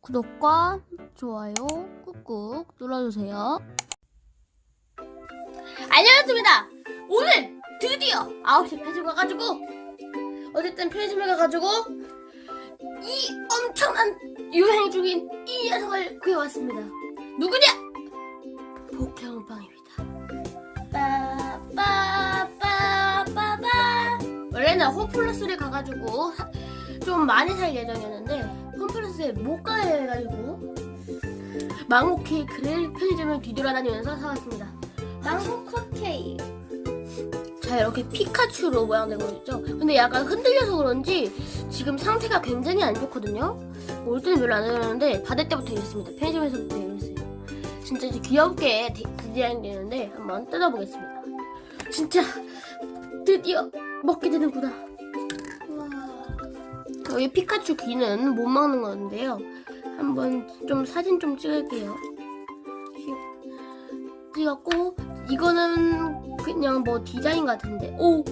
구독과 좋아요 꾹꾹 눌러주세요. 안녕하십니다. 오늘 드디어 9시 편의점 가가지고 어쨌든 편의점에 가가지고 이 엄청난 유행 중인 이 녀석을 구해왔습니다. 누구냐? 포켓몬빵입니다. 빠빠빠빠빠 원래는 홈플러스를 가가지고 사- 좀 많이 살 예정이었는데 홈플러스에 못 가야 해가지고 망고 케이크를 편의점을 뒤돌아다니면서 사왔습니다. 망고 컵케이크. 자 이렇게 피카츄로 모양되고 있죠. 근데 약간 흔들려서 그런지 지금 상태가 굉장히 안 좋거든요. 올 때는 별로 안 그러는데 받을 때부터 이랬습니다. 편의점에서부터 이랬어요. 진짜 이제 귀엽게 디- 디자인되는데 한번 뜯어보겠습니다. 진짜 드디어 먹게 되는구나. 여기 피카츄 귀는 못 먹는 건데요. 한번 좀 사진 좀 찍을게요. 찍었고 이거는 그냥 뭐 디자인 같은데 오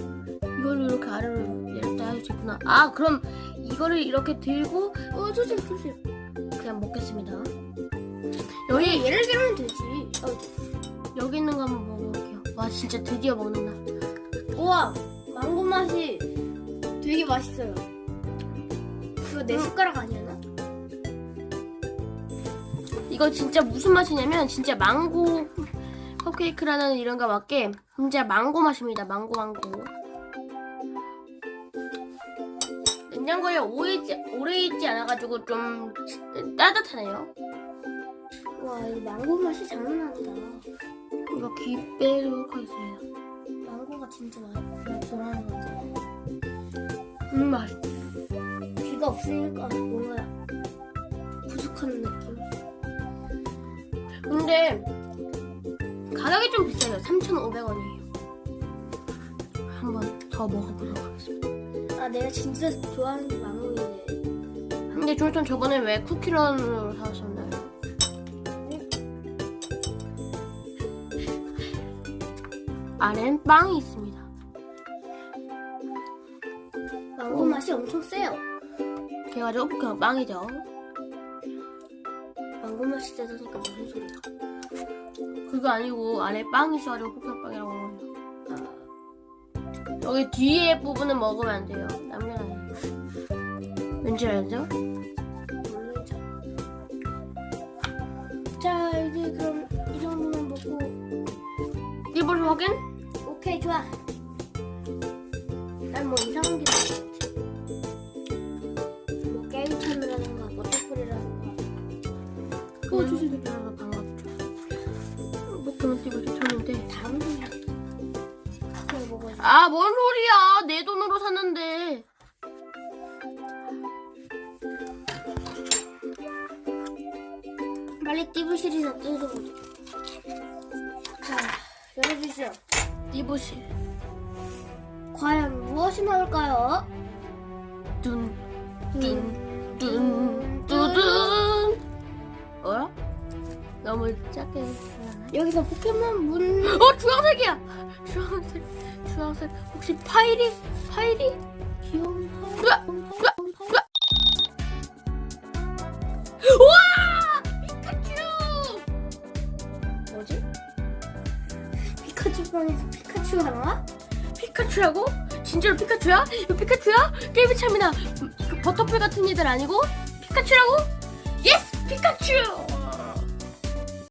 이거를 이렇게 아래로 내렸다 할수 있구나. 아 그럼 이거를 이렇게 들고 어, 조심, 조심. 그냥 먹겠습니다. 여기 여기 예를 들면 되지. 여기 있는 거 한번 먹어볼게요. 와 진짜 드디어 먹는다. 우와, 망고 맛이 되게 맛있어요. 그거 내 응. 숟가락 아니었나? 이거 진짜 무슨 맛이냐면 진짜 망고 컵케이크라는 이런가 맞게 진짜 망고 맛입니다. 망고 망고. 냉장고에 오래 있지, 오래 있지 않아가지고 좀 따뜻하네요. 와, 이 망고 맛이 장난 아니다. 이거 귀 빼도록 하겠습니다. 망고가 진짜 맛, 좋아하는 것 같아. 음 맛있다. 귀가 없으니까 뭔가 부족한 느낌. 근데 가격이 좀 비싸요. 3,500원이에요. 한번 더 먹어보도록 하겠습니다. 아, 내가 진짜 좋아하는 게 망고인데. 근데 조선 저번에 왜 쿠키런으로 사왔었나요? 안엔 빵이 있습니다. 망고 어. 맛이 엄청 세요. 그래가지고 그냥 빵이죠. 망고 맛이 세다니까 무슨 소리야. 그거 아니고 안에 빵이 있어가지고 쿠키빵이라고 해요. 아, 여기 뒤에 부분은 먹으면 안 돼요. 남겨놔요. 왠지 알죠? 자, 이제 그럼 이 정도만 먹고 띠볼 확인? 오케이 좋아. 쳤는데. 다음 주에 그걸 먹어야지. 아, 뭔 소리야. 내 돈으로 샀는데. 빨리 띠부실이나 뜯어보자. 자, 열어주시오. 띠보실. 과연 무엇이 나올까요? 둔, 음, 둔, 뚜둔. 너무 작게. 여기서 포켓몬 문 어, 주황색이야! 주황색, 주황색. 혹시 파이리? 파이리? 귀여운 으아! 파이 우와! 피카츄! 뭐지? 피카츄 방에서 피카츄가 나와? 피카츄라고? 진짜로 피카츄야? 이거 피카츄야? 게임이 참이나 그 버터풀 같은 애들 아니고? 피카츄라고?